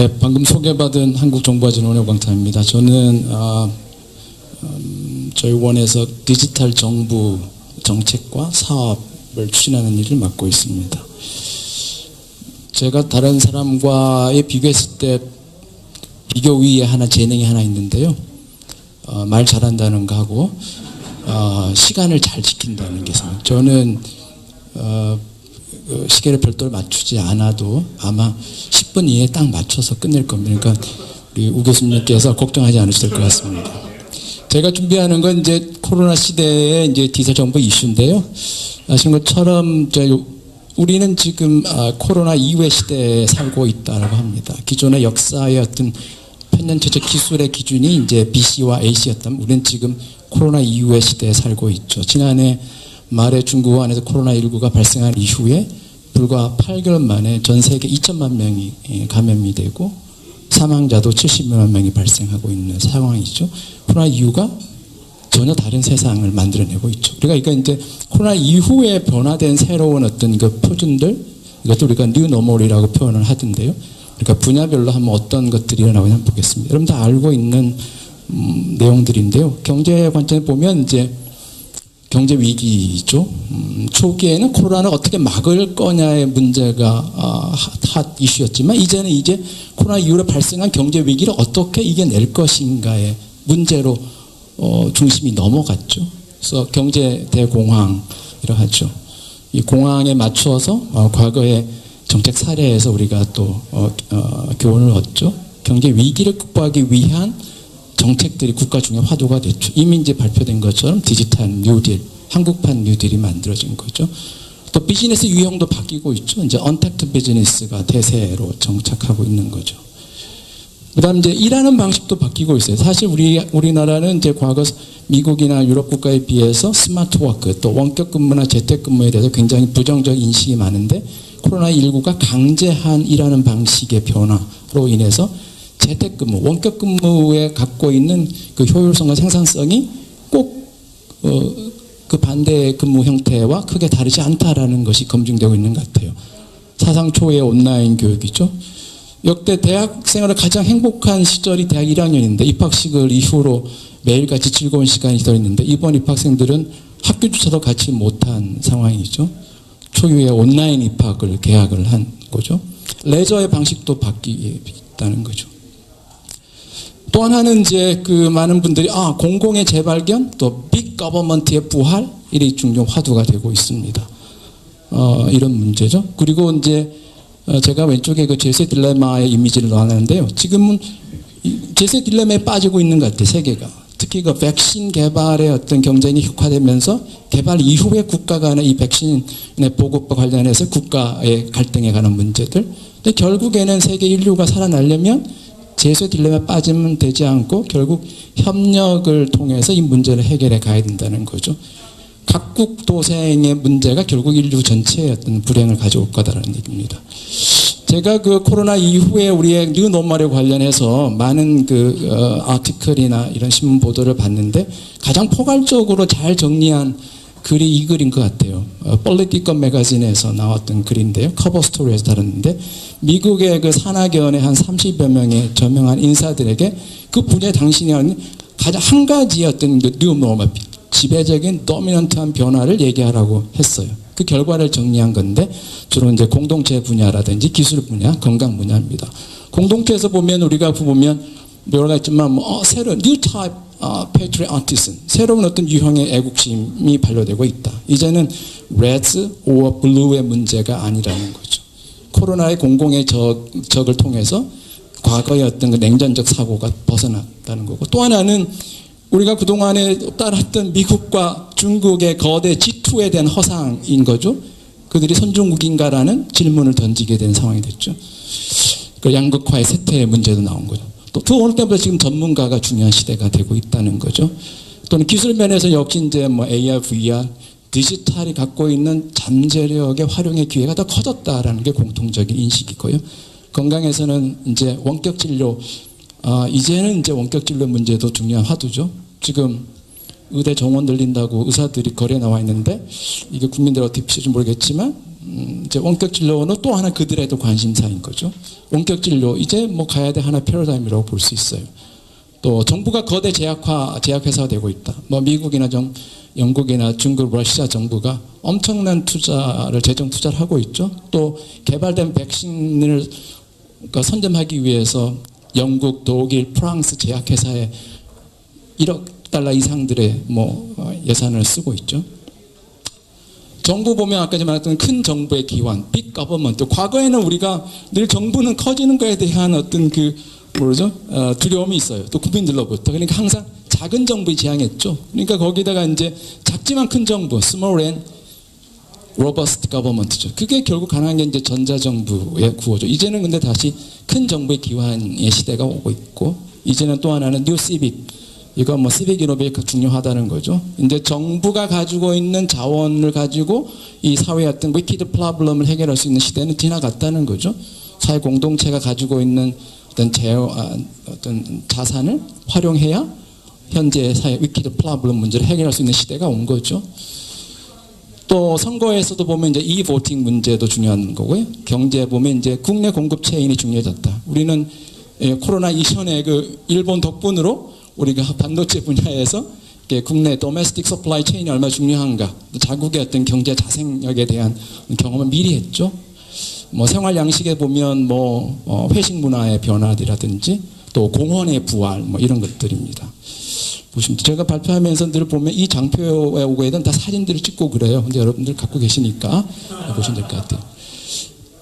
네, 방금 소개받은 한국정보화진원의 오광탄입니다. 저는 아, 음, 저희 원에서 디지털 정부 정책과 사업을 추진하는 일을 맡고 있습니다. 제가 다른 사람과의 비교했을 때 비교 위에 하나 재능이 하나 있는데요. 어, 말 잘한다는 거 하고 어, 시간을 잘 지킨다는 게. 저는 어, 그 시계를 별도로 맞추지 않아도 아마 10분 이내에 딱 맞춰서 끝낼 겁니다. 그러니까 우리 우 교수님께서 걱정하지 않으셔도 될 것 같습니다. 제가 준비하는 건 이제 코로나 시대의 이제 디지털 정보 이슈인데요. 아시는 것처럼 저 우리는 지금 아, 코로나 이후의 시대에 살고 있다고 합니다. 기존의 역사의 어떤 편년체적 기술의 기준이 이제 BC와 AC였다면 우리는 지금 코로나 이후의 시대에 살고 있죠. 지난해 말에 중국 안에서 코로나19가 발생한 이후에 불과 8개월 만에 전 세계 2천만 명이 예, 감염이 되고 사망자도 70만 명이 발생하고 있는 상황이죠. 코로나 이후가 전혀 다른 세상을 만들어내고 있죠. 그러니까 이제 코로나 이후에 변화된 새로운 어떤 그 표준들 이것도 우리가 뉴 노멀이라고 표현을 하던데요. 그러니까 분야별로 한번 어떤 것들이 일어나고 한번 보겠습니다. 여러분 다 알고 있는 음, 내용들인데요. 경제 관점에 보면 이제 경제 위기죠. 음, 초기에는 코로나를 어떻게 막을 거냐의 문제가 아, 핫 이슈였지만 이제는 이제 코로나 이후로 발생한 경제 위기를 어떻게 이겨낼 것인가의 문제로 어, 중심이 넘어갔죠. 그래서 경제 대공황이라고 하죠. 이 공황에 맞추어서 어, 과거의 정책 사례에서 우리가 또 어, 어, 교훈을 얻죠. 경제 위기를 극복하기 위한 정책들이 국가 중에 화두가 됐죠. 이미 이제 발표된 것처럼 디지털 뉴딜, 한국판 뉴딜이 만들어진 거죠. 또 비즈니스 유형도 바뀌고 있죠. 이제 언택트 비즈니스가 대세로 정착하고 있는 거죠. 그다음 이제 일하는 방식도 바뀌고 있어요. 사실 우리 우리나라는 이제 과거 미국이나 유럽 국가에 비해서 스마트 워크 또 원격 근무나 재택 근무에 대해서 굉장히 부정적 인식이 많은데 코로나 19가 강제한 일하는 방식의 변화로 인해서 재택근무, 원격근무에 갖고 있는 그 효율성과 생산성이 꼭 어, 그 반대 근무 형태와 크게 다르지 않다라는 것이 검증되고 있는 것 같아요. 사상 초의 온라인 교육이죠. 역대 대학 생활을 가장 행복한 시절이 대학 1학년인데 입학식을 이후로 매일같이 즐거운 시간이 있었는데 이번 입학생들은 학교조차도 같이 못한 상황이죠. 초유의 온라인 입학을 계약을 한 거죠. 레저의 방식도 바뀌었다는 거죠. 또 하나는 이제 그 많은 분들이 아 공공의 재발견 또 빅 거버먼트의 부활 이리 중점 화두가 되고 있습니다. 어, 이런 문제죠. 그리고 이제 어, 제가 왼쪽에 그 제세 딜레마의 이미지를 넣었는데요. 지금은 제세 딜레마에 빠지고 있는 것 같아요. 세계가. 특히 그 백신 개발의 어떤 경쟁이 흑화되면서 개발 이후에 국가 간의 이 백신의 보급과 관련해서 국가의 갈등에 관한 문제들. 근데 결국에는 세계 인류가 살아나려면 제소 딜레마에 빠지면 되지 않고 결국 협력을 통해서 이 문제를 해결해 가야 된다는 거죠. 각국 도생의 문제가 결국 인류 전체의 어떤 불행을 가져올 거다라는 얘기입니다. 제가 그 코로나 이후에 우리의 뉴 노멀에 관련해서 많은 그 어, 아티클이나 이런 신문 보도를 봤는데 가장 포괄적으로 잘 정리한 글이 이 글인 것 같아요. 어, 폴리티컬 매거진에서 나왔던 글인데요. 커버 스토리에서 다뤘는데 미국의 그 산하계원의 한 30여 명의 저명한 인사들에게 그 분야에 당신이 하는 가장 한 가지의 어떤 뉴 노멀 지배적인 도미넌트한 변화를 얘기하라고 했어요. 그 결과를 정리한 건데 주로 이제 공동체 분야라든지 기술 분야, 건강 분야입니다. 공동체에서 보면 우리가 보면 여러 가지 있지만 뭐 어, 새로운 new 어, patriotism 새로운 어떤 유형의 애국심이 반려되고 있다. 이제는 red or blue의 문제가 아니라는 거죠. 코로나의 공공의 적, 적을 통해서 과거의 어떤 그 냉전적 사고가 벗어났다는 거고 또 하나는 우리가 그동안에 따랐던 미국과 중국의 거대 G2에 대한 허상인 거죠. 그들이 선진국인가라는 질문을 던지게 된 상황이 됐죠. 그 양극화의 쇠퇴의 문제도 나온 거죠. 또그 어느 때보다 지금 전문가가 중요한 시대가 되고 있다는 거죠. 또는 기술 면에서 역시 이제 뭐 AR, VR, 디지털이 갖고 있는 잠재력의 활용의 기회가 더 커졌다라는 게 공통적인 인식이고요. 건강에서는 이제 원격 진료 아, 이제는 이제 원격 진료 문제도 중요한 화두죠. 지금 의대 정원 늘린다고 의사들이 거리에 나와 있는데 이게 국민들 어떻게 피실지 모르겠지만 음, 이제 원격 진료는 또 하나 그들의 또 관심사인 거죠. 원격 진료 이제 뭐 가야 돼 하나 패러다임이라고 볼 수 있어요. 또 정부가 거대 제약화 제약회사가 되고 있다. 뭐 미국이나 정, 영국이나 중국, 러시아 정부가 엄청난 투자를 재정 투자를 하고 있죠. 또 개발된 백신을 그러니까 선점하기 위해서 영국, 독일, 프랑스 제약회사에 1억 달러 이상들의 뭐 어, 예산을 쓰고 있죠. 정부 보면 아까 말했던 큰 정부의 기관, 빅 거버먼트. 과거에는 우리가 늘 정부는 커지는 거에 대한 어떤 그 뭐죠? 어, 두려움이 있어요. 또 국민들로부터. 그러니까 항상 작은 정부에 지향했죠. 그러니까 거기다가 이제 작지만 큰 정부, small and robust government죠. 그게 결국 가능한 게 이제 전자정부의 구호죠. 이제는 근데 다시 큰 정부의 기환의 시대가 오고 있고, 이제는 또 하나는 뉴 시빅. 이거 뭐 시빅 이노베이크 중요하다는 거죠. 이제 정부가 가지고 있는 자원을 가지고 이 사회의 어떤 위키드 프로블럼을 해결할 수 있는 시대는 지나갔다는 거죠. 사회 공동체가 가지고 있는 어떤 제 아, 어떤 자산을 활용해야 현재 사회 위키드 프로블럼 문제를 해결할 수 있는 시대가 온 거죠. 또 선거에서도 보면 이제 이 보팅 문제도 중요한 거고요. 경제 보면 이제 국내 공급 체인이 중요해졌다. 우리는 예, 코로나 이전에 그 일본 덕분으로 우리가 반도체 분야에서 국내 도메스틱 서플라이 체인이 얼마나 중요한가, 자국의 어떤 경제 자생력에 대한 경험을 미리 했죠. 뭐 생활 양식에 보면 뭐 어, 회식 문화의 변화라든지 또 공원의 부활 뭐 이런 것들입니다. 보시면 제가 발표하면서 늘 보면 이 장표에 오고 다 사진들을 찍고 그래요. 근데 여러분들 갖고 계시니까 보시면 될 것 같아요.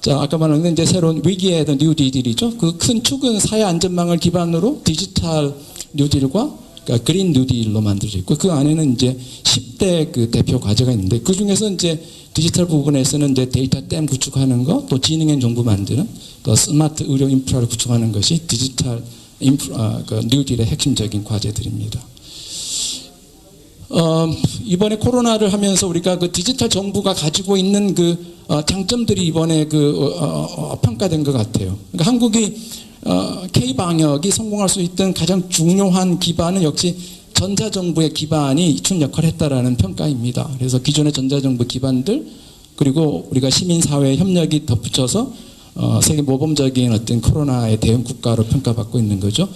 자, 아까 말한 이제 새로운 위기의 뉴딜이죠. 그 큰 축은 사회 안전망을 기반으로 디지털 뉴딜과 그러니까 그린 뉴딜로 만들어져 있고 그 안에는 이제 10대 그 대표 과제가 있는데 그 중에서 이제 디지털 부분에서는 이제 데이터 댐 구축하는 거, 또 지능형 정부 만드는, 또 스마트 의료 인프라를 구축하는 것이 디지털 인프라, 아, 그 뉴딜의 핵심적인 과제들입니다. 어, 이번에 코로나를 하면서 우리가 그 디지털 정부가 가지고 있는 그 어, 장점들이 이번에 그 어, 어, 어 평가된 것 같아요. 그러니까 한국이 어, K 방역이 성공할 수 있던 가장 중요한 기반은 역시 전자정부의 기반이 이춘 역할을 했다라는 평가입니다. 그래서 기존의 전자정부 기반들 그리고 우리가 시민사회 협력이 덧붙여서 어, 세계 모범적인 어떤 코로나의 대응 국가로 평가받고 있는 거죠.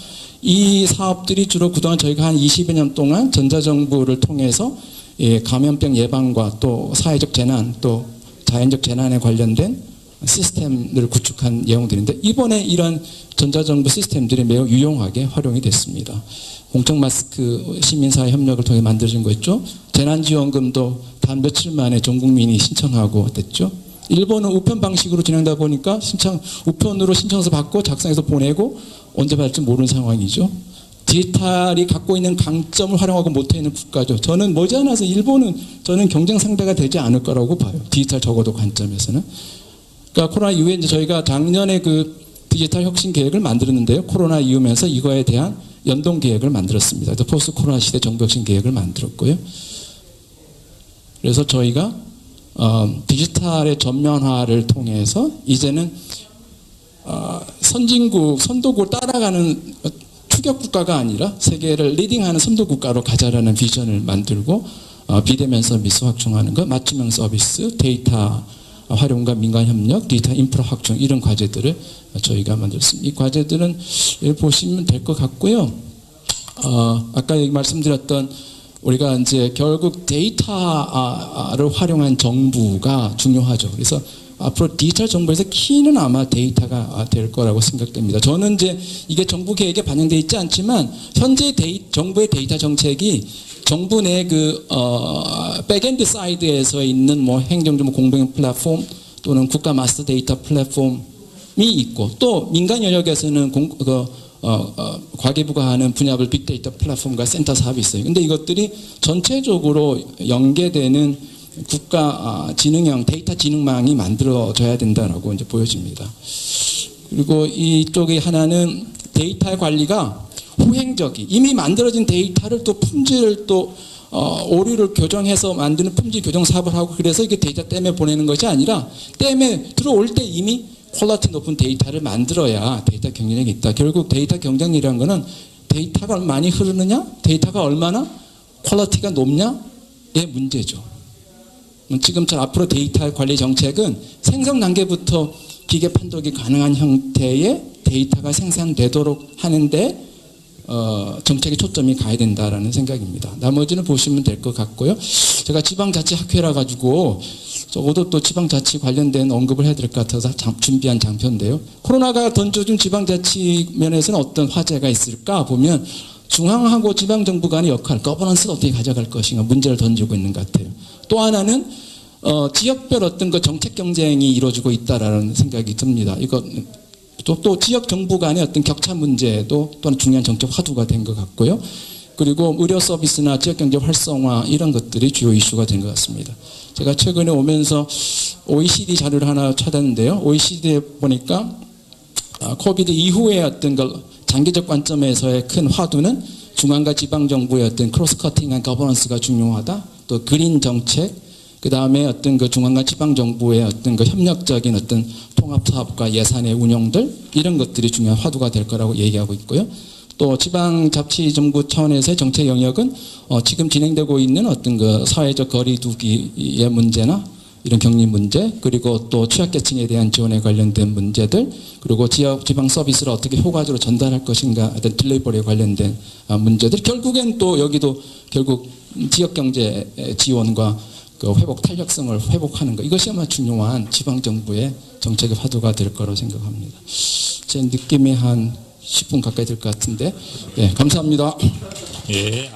이 사업들이 주로 그동안 저희가 한 20여 년 동안 전자정부를 통해서 예, 감염병 예방과 또 사회적 재난 또 자연적 재난에 관련된 시스템을 구축한 내용들인데 이번에 이런 전자정부 시스템들이 매우 유용하게 활용이 됐습니다. 공적 마스크 시민사회 협력을 통해 만들어진 거였죠. 재난지원금도 단 며칠 만에 전 국민이 신청하고 됐죠. 일본은 우편 방식으로 진행되다 보니까 신청 우편으로 신청서 받고 작성해서 보내고 언제 받을지 모르는 상황이죠. 디지털이 갖고 있는 강점을 활용하고 못하는 국가죠. 저는 머지않아서 일본은 저는 경쟁 상대가 되지 않을 거라고 봐요. 디지털 적어도 관점에서는. 그러니까 코로나 이후에 이제 저희가 작년에 그 디지털 혁신 계획을 만들었는데요. 코로나 이후면서 이거에 대한 연동 계획을 만들었습니다. 포스트 코로나 시대 정부 혁신 계획을 만들었고요. 그래서 저희가 어, 디지털의 전면화를 통해서 이제는 어, 선진국, 선도국을 따라가는 추격 국가가 아니라 세계를 리딩하는 선도 국가로 가자라는 비전을 만들고 어, 비대면 서비스 확충하는 것, 맞춤형 서비스, 데이터 활용과 민간 협력, 디지털 인프라 확충 이런 과제들을 저희가 만들었습니다. 이 과제들은 보시면 될 것 같고요. 어, 아까 말씀드렸던 우리가 이제 결국 데이터를 활용한 정부가 중요하죠. 그래서 앞으로 디지털 정부에서 키는 아마 데이터가 될 거라고 생각됩니다. 저는 이제 이게 정부 계획에 반영되어 있지 않지만 현재 데이, 정부의 데이터 정책이 정부 내그 어, 백엔드 사이드에서 있는 뭐 행정정보 공동 플랫폼 또는 국가 마스터 데이터 플랫폼이 있고 또 민간 영역에서는 공, 그, 어, 어, 과기부가 하는 분야별 빅데이터 플랫폼과 센터 사업이 있어요. 근데 이것들이 전체적으로 연계되는 국가 아, 지능형 데이터 지능망이 만들어져야 된다라고 이제 보여집니다. 그리고 이쪽에 하나는 데이터 관리가 후행적이 이미 만들어진 데이터를 또 품질을 또 어, 오류를 교정해서 만드는 품질 교정 사업을 하고 그래서 이게 데이터 댐에 보내는 것이 아니라 댐에 들어올 때 이미 퀄러티 높은 데이터를 만들어야 데이터 경쟁력이 있다. 결국 데이터 경쟁력이라는 것은 데이터가 많이 흐르느냐, 데이터가 얼마나 퀄러티가 높냐의 문제죠. 지금처럼 앞으로 데이터 관리 정책은 생성 단계부터 기계 판독이 가능한 형태의 데이터가 생산되도록 하는데 어, 정책의 초점이 가야 된다라는 생각입니다. 나머지는 보시면 될 것 같고요. 제가 지방자치학회라 가지고 적어도 또 지방자치 관련된 언급을 해야 될 것 같아서 장- 준비한 장표인데요. 코로나가 던져준 지방자치 면에서는 어떤 화제가 있을까 보면 중앙하고 지방정부 간의 역할, 거버넌스를 어떻게 가져갈 것인가 문제를 던지고 있는 것 같아요. 또 하나는 어, 지역별 어떤 그 정책 경쟁이 이루어지고 있다라는 생각이 듭니다. 이거 또, 또 지역 정부 간의 어떤 격차 문제도 또한 중요한 정책 화두가 된 것 같고요. 그리고 의료 서비스나 지역 경제 활성화 이런 것들이 주요 이슈가 된 것 같습니다. 제가 최근에 오면서 OECD 자료를 하나 찾았는데요. OECD에 보니까 아, 코비드 이후의 어떤 그 장기적 관점에서의 큰 화두는 중앙과 지방 정부의 어떤 크로스 커팅한 거버넌스가 중요하다. 또 그린 정책, 그 다음에 어떤 그 중앙과 지방 정부의 어떤 그 협력적인 어떤 통합 사업과 예산의 운영들 이런 것들이 중요한 화두가 될 거라고 얘기하고 있고요. 또 지방 자치 정부 차원에서의 정책 영역은 어, 지금 진행되고 있는 어떤 그 사회적 거리두기의 문제나 이런 격리 문제 그리고 또 취약계층에 대한 지원에 관련된 문제들 그리고 지역 지방 서비스를 어떻게 효과적으로 전달할 것인가 어떤 딜레이버리에 관련된 아, 문제들 결국엔 또 여기도 결국 지역 경제 지원과 그 회복 탄력성을 회복하는 것 이것이 아마 중요한 지방 정부의 정책의 화두가 될 거라고 생각합니다. 제 느낌이 한 10분 가까이 될 것 같은데 예 감사합니다. 예,